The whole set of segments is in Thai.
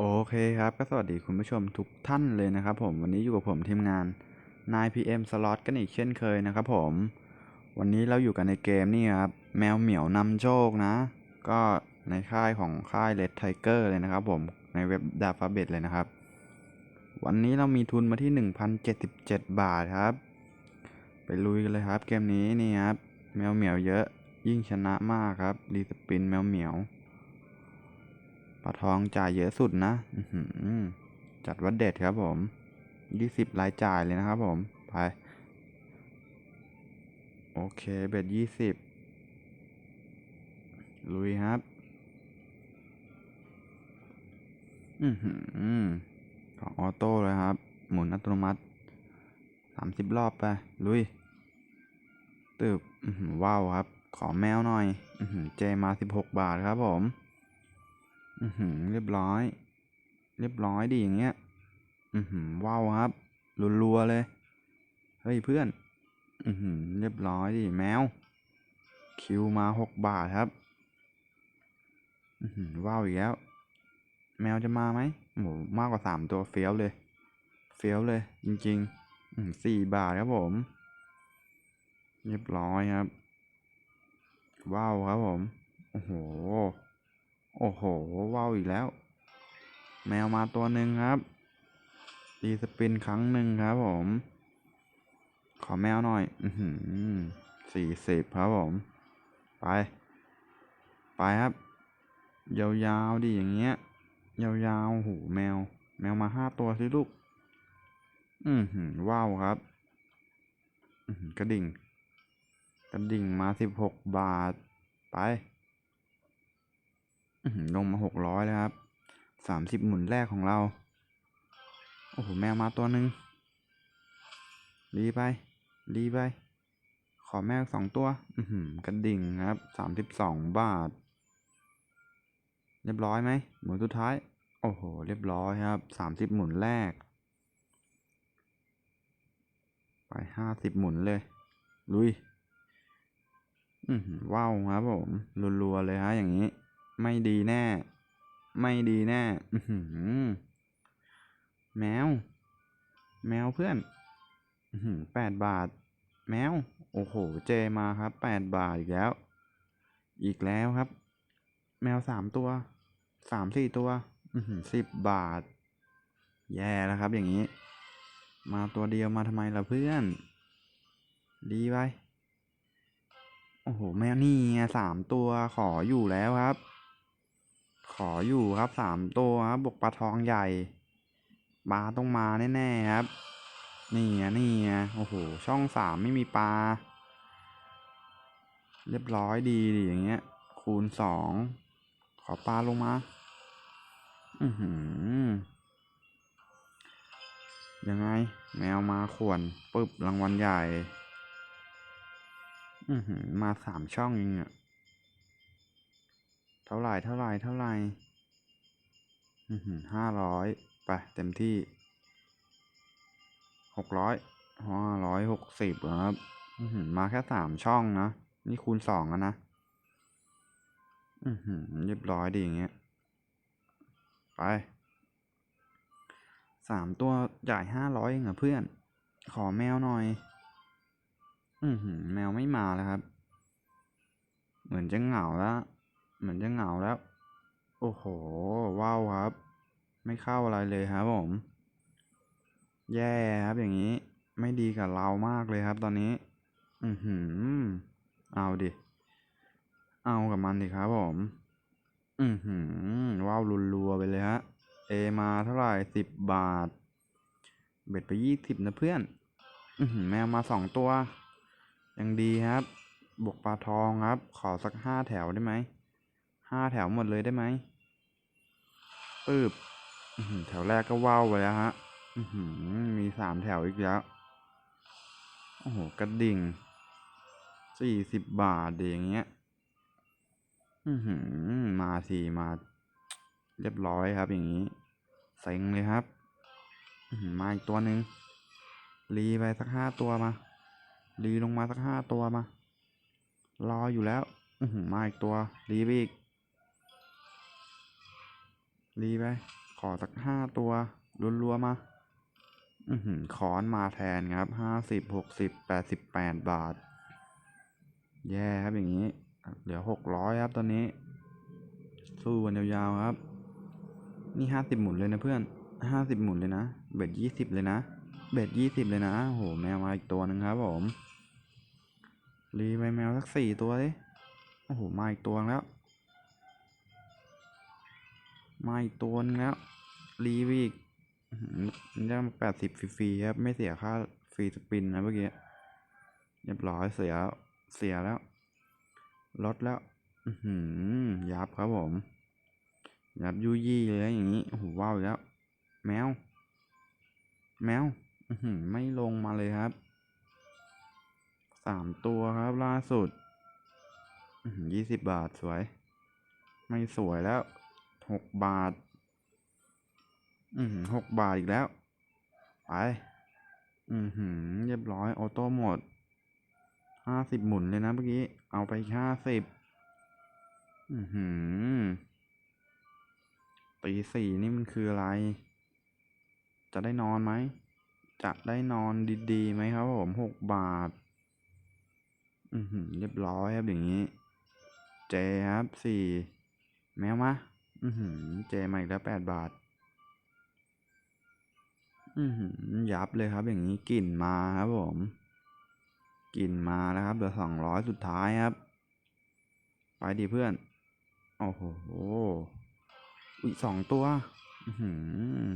โอเคครับ ก็สวัสดีคุณผู้ชมทุกท่านเลยนะครับผมวันนี้อยู่กับผมทีมงาน 9pm slot กันอีกเช่นเคยนะครับผม วันนี้เราอยู่กันในเกมนี่ครับ แมวเหมียวนำโชคนะ ก็ในค่ายของค่าย Red Tiger เลยนะครับผมในเว็บดาฟาเบตเลยนะครับ วันนี้เรามีทุนมาที่ 1,077 บาทครับ ไปลุยกันเลยครับ เกมนี้นี่ครับแมวเหมียวเยอะยิ่งชนะมากครับรีสปินแมวเหมียว ปลาทองจ่ายเยอะสุดนะจัดว่าเด็ดครับผมยี่สิบรายจ่ายเลยนะครับผม ไป โอเค เบ็ดยี่สิบลุยครับ อือหือของออโต้เลยครับ หมุนอัตโนมัติสามสิบรอบไป ลุย ตึบว้าวครับ ขอแมวหน่อย เจมาสิบหกบาทครับผม อือหือเรียบร้อย เรียบร้อยดีอย่างเงี้ย อือหือว้าวครับรัวๆเลย เฮ้ยเพื่อน อือหือเรียบร้อยดิแมว คิวมาหกบาทครับ อือหือว้าวอีกแล้ว แมวจะมาไหมโหมากกว่าสามตัวเฟี้ยวเลย เฟี้ยวเลย จริงๆอืมสี่บาทครับผม เรียบร้อยครับ ว้าวครับผม โอ้โห โอ้โหว้าวอีกแล้ว แมวมาตัวหนึ่งครับรีสปินครั้งหนึ่งครับผม ขอแมวหน่อย อือหือสี่สิบครับผม ไป ไปครับ ยาวๆดิอย่างเงี้ย ยาวๆ หูแมว แมวมาห้าตัวสิลูก อือหือว้าวครับกระดิ่ง กระดิ่งมาสิบหกบาท ไป ลงมาหกร้อยแล้วครับสามสิบหมุนแรกของเรา โอ้โห แมวมาตัวหนึ่งรีไป รีไป ขอแมวสองตัว อืกระดิ่งครับสามสิบสองบาท เรียบร้อยไหม หมุนสุดท้าย โอ้โห เรียบร้อยครับสามสิบหมุนแรก ไปห้าสิบหมุนเลย ลุยอืว้าวครับผม รัวๆเลยฮะอย่างนี้ ไม่ดีแน่ ไม่ดีแน่แมว แมวเพื่อนแปดบาท แมว โอ้โห เจมาครับแปดบาทอีกแล้ว อีกแล้วครับ แมวสามตัวสามสี่ตัวสิบบาท แย่แล้วครับ อย่างนี้ มาตัวเดียวมาทำไมล่ะเพื่อน ดีไปโอ้โห แมวนี่ไงสามตัวขออยู่แล้วครับ ขออยู่ครับสามตัวครับบวกปลาทองใหญ่ปลาต้องมาแน่ๆครับ นี่ไงนี่ไงโอ้โห ช่องสามไม่มีปลา เรียบร้อยดีดิอย่างเงี้ย คูณสอง ขอปลาลงมา อือหือ ยังไง แมวมาขวนปึ๊บรางวัลใหญ่ อือหือ มาสามช่องเองอะ เท่าไหร่เท่าไหร่เท่าไหร่ห้าร้อยไปเต็มที่หกร้อยห้าร้อยหกสิบครับมาแค่สามช่องนะ นี่คูณสองนะอือหือเรียบร้อยดีอย่างเงี้ย ไปสามตัวจ่ายห้าร้อยเองเหรอเพื่อน ขอแมวหน่อย อือหือแมวไม่มาแล้วครับ เหมือนจะเหงาแล้ว เหมือนจะเหงาแล้ว โอ้โห ว้าวครับ ไม่เข้าอะไรเลยครับผม แย่ครับอย่างนี้ ไม่ดีกับเรามากเลยครับตอนนี้ อือหือ เอาดิ เอากับมันดิครับผม อือหือ ว้าวรัวๆไปเลยฮะ เอมาเท่าไหร่สิบบาท เบ็ดไปยี่สิบนะเพื่อน อือหือ แมวมาสองตัว ยังดีครับ บวกปลาทองครับ ขอสักห้าแถวได้ไหม ห้าแถวหมดเลยได้ไหมปึ๊บแถวแรกก็ว้าวไปแล้วฮะมีสามแถวอีกแล้ว โอ้โห กระดิ่งสี่สิบบาทเดีอย่างเงี้ยมาสี่มา เรียบร้อยครับอย่างนี้เซ็งเลยครับมาอีกตัวหนึ่งรีไปสักห้าตัวมา รีลงมาสักห้าตัวมา รออยู่แล้วมาอีกตัว รีไปอีก รีไป ขอสักห้าตัวรัวๆมา อือหือคอนมาแทนครับห้าสิบหกสิบแปดสิบแปดบาท แย่ครับอย่างนี้ เหลือหกร้อยครับตอนนี้ สู้กันยาวๆครับ นี่ห้าสิบหมุนเลยนะเพื่อนห้าสิบหมุนเลยนะ เบ็ดยี่สิบเลยนะ เบ็ดยี่สิบเลยนะโอ้โหแมวมาอีกตัวหนึ่งครับผมรีไปแมวสักสี่ตัวดิโอ้โหมาอีกตัวแล้ว มาอีกตัวนึงแล้วรีไปอีกได้มาแปดสิบฟรีครับ ไม่เสียค่าฟรีสปินนะเมื่อกี้เรียบร้อยเสียเสียแล้ว ลดแล้วอือหือยับครับผม ยับยุยี่เลยอย่างนี้โอ้โหว้าวอีกแล้ว แมว แมวอือหือไม่ลงมาเลยครับ สามตัวครับล่าสุดยี่สิบบาทสวย ไม่สวยแล้ว หกบาท อือหือหกบาทอีกแล้ว ไป อือหือเรียบร้อยออโต้หมดห้าสิบหมุนเลยนะเมื่อกี้ เอาไปห้าสิบอือหือตีสี่นี่มันคืออะไร จะได้นอนไหม จะได้นอนดีๆไหมครับผมหกบาท อือหือเรียบร้อยครับอย่างนี้ เจครับสี่แมวมา อือหือ เจมาอีกแล้วแปดบาท อือหือ ยับเลยครับ อย่างนี้กลิ่นมาครับผมกลิ่นมาแล้วครับเหลือสองร้อยสุดท้ายครับ ไปดิเพื่อน โอ้โหอีกสองตัว อือหือ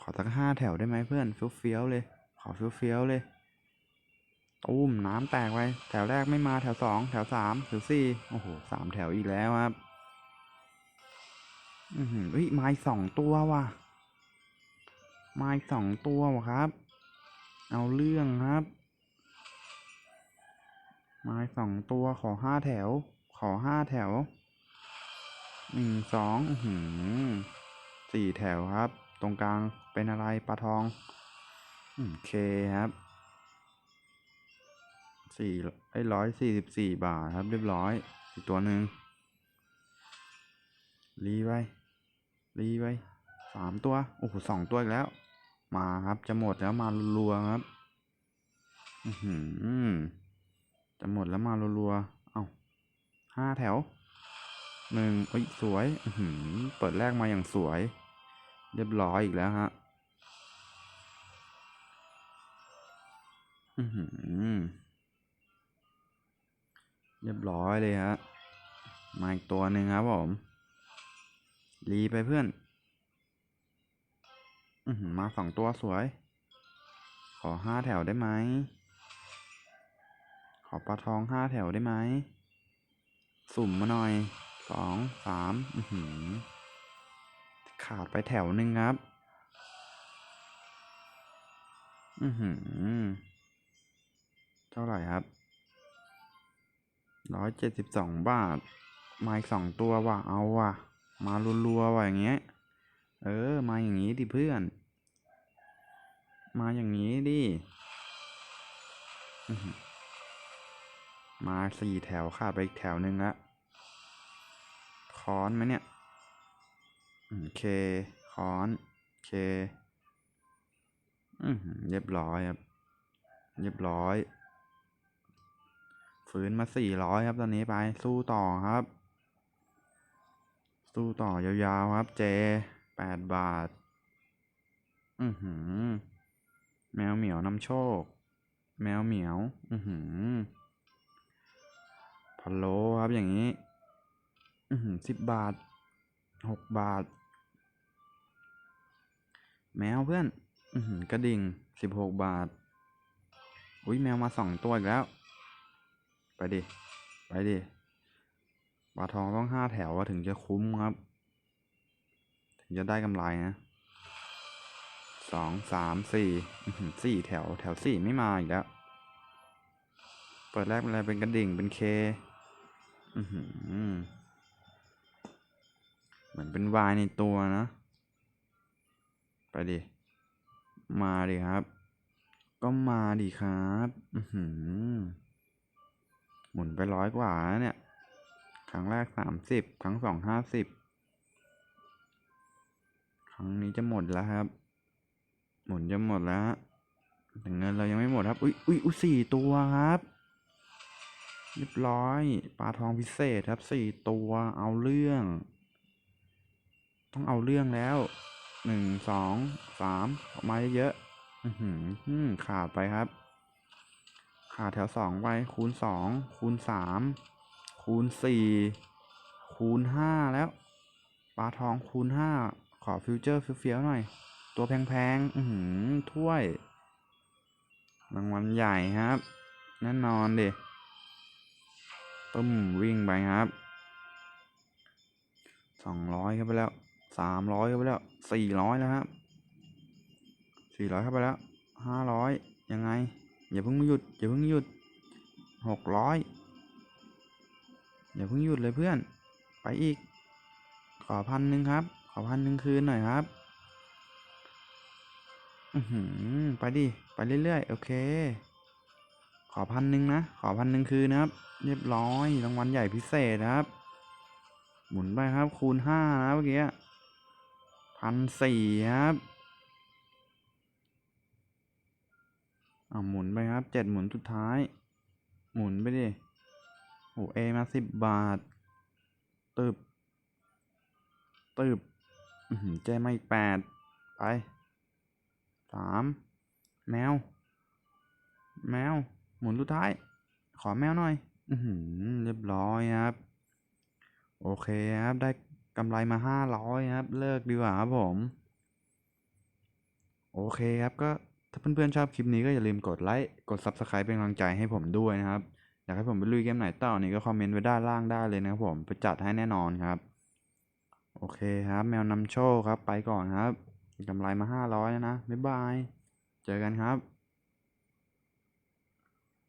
ขอสักห้าแถวได้ไหมเพื่อนเฟี้ยวๆเลย ขอเฟี้ยวๆเลยตุ้มน้ำแตกไปแถวแรกไม่มาแถวสองแถวสามแถวสี่โอ้โหสามแถวอีกแล้วครับ อือหือเฮ้ยไม้สองตัวว่ะ ไม้สองตัวว่ะครับ เอาเรื่องครับ ไม้สองตัวขอห้าแถว ขอห้าแถวหนึ่งสองหือสี่แถวครับ ตรงกลางเป็นอะไรปลาทองอืมเคครับสี่ไอ้ร้อยสี่สิบสี่บาทครับ เรียบร้อยอีกตัวหนึ่งรีไป รีไปสามตัว โอ้โหสองตัวอีกแล้ว มาครับ จะหมดแล้วมารัวครับ อือหือจะหมดแล้วมารัวๆ เอ้าห้าแถวหนึ่งเอ้ยสวย อือหือเปิดแรกมาอย่างสวย เรียบร้อยอีกแล้วฮะ อือหือเรียบร้อยเลยฮะ มาอีกตัวหนึ่งครับผม รีไปเพื่อนอมาสองตัวสวย ขอห้าแถวได้ไหม ขอปลาทองห้าแถวได้ไหม สุ่มมาหน่อยสองสามอือหือขาดไปแถวหนึ่งครับ อือหือ เท่าไหร่ครับร้อยเจ็ดสิบสองบาทมาอีกสองตัวว่ะ เอาว่ะ มารัวๆว่ะอย่างเงี้ย เออ มาอย่างงี้ดิเพื่อน มาอย่างนี้ดิมาสี่แถวขาไปอีกแถวหนึ่งละค้อนไหมเนี่ยอืมเคค้อนเคอือหือเรียบร้อยครับเรียบร้อยฟื้นมาสี่ร้อยครับตอนนี้ไปสู้ต่อครับ สู้ต่อยาวๆครับ เจแปดบาท อือหือ แมวเหมียวนำโชค แมวเหมียว อือหือพะโลครับอย่างนี้ อือหือสิบบาทหกบาท แมวเพื่อน อือหือกระดิ่งสิบหกบาท อุ้ยแมวมาสองตัวอีกแล้ว ไปดิ ไปดิ ปลาทองต้องห้าแถวอะถึงจะคุ้มครับ ถึงจะได้กำไรนะสองสามสี่สี่แถวแถวสี่ไม่มาอีกแล้ว เปิดแรกเป็นอะไรเป็นกระดิ่งเป็นเคเหมือนเป็นวายในตัวนะ ไปดิ มาดิครับ ก็มาดิครับหมุนไปร้อยกว่าเนี่ย ครั้งแรกสามสิบครั้งสองห้าสิบรั้งนี้จะหมดแล้วครับ หมุนจะหมดแล้วแต่เงินเรายังไม่หมดครับ อุ้ยอุ้ยอุ้ยสี่ตัวครับเรียบร้อยปลาทองพิเศษครับสี่ตัวเอาเรื่อง ต้องเอาเรื่องแล้วหนึ่งสองสามออกมาเยอะๆอื้อหือหือขาดไปครับ ขาดแถวสองไปคูณสองคูณสาม คูณสี่คูณห้าแล้วปลาทองคูณห้าขอฟิวเจอร์เฟี้ยวๆหน่อย ตัวแพงๆ อือหือถ้วย รางวัลใหญ่ครับ แน่นอนดิตุ้มวิ่งไปครับสองร้อยเข้าไปแล้วสามร้อยเข้าไปแล้วสี่ร้อยแล้วครับสี่ร้อยเข้าไปแล้วห้าร้อยยังไง อย่าเพิ่งหยุด อย่าเพิ่งหยุดหกร้อย อย่าเพิ่งหยุดเลยเพื่อน ไปอีก ขอพันหนึ่งครับ ขอพันหนึ่งคืนหน่อยครับ อือหือ ไปดิ ไปเรื่อยๆ โอเค ขอพันหนึ่งนะ ขอพันหนึ่งคืนนะครับ เรียบร้อย รางวัลใหญ่พิเศษนะครับ หมุนไปครับ คูณห้านะเมื่อกี้พันสี่ครับอ่าหมุนไปครับ เจ็ดหมุนสุดท้าย หมุนไปดิ โอ้เอมาสิบบาท ตึบ ตึบเจมาอีกแปดไปสามแมว แมว หมุนสุดท้าย ขอแมวหน่อย อืเรียบร้อยครับ โอเคครับ ได้กำไรมาห้าร้อยครับ เลิกดีกว่าครับผม โอเคครับก็ถ้าเพื่อนๆชอบคลิปนี้ก็อย่าลืมกดไลค์ กด Subscribe เป็นกำลังใจให้ผมด้วยนะครับากให้ผมไปลุยเกมไหนต่อนี่ก็คอมเมนต์ไว้ด้านล่างได้เลยนะครับผมไปจัดให้แน่นอนครับ โอเคครับ แมวนำโชคครับ ไปก่อนครับกำไรมาห้าร้อยนะ บ๊ายบาย เจอกันครับ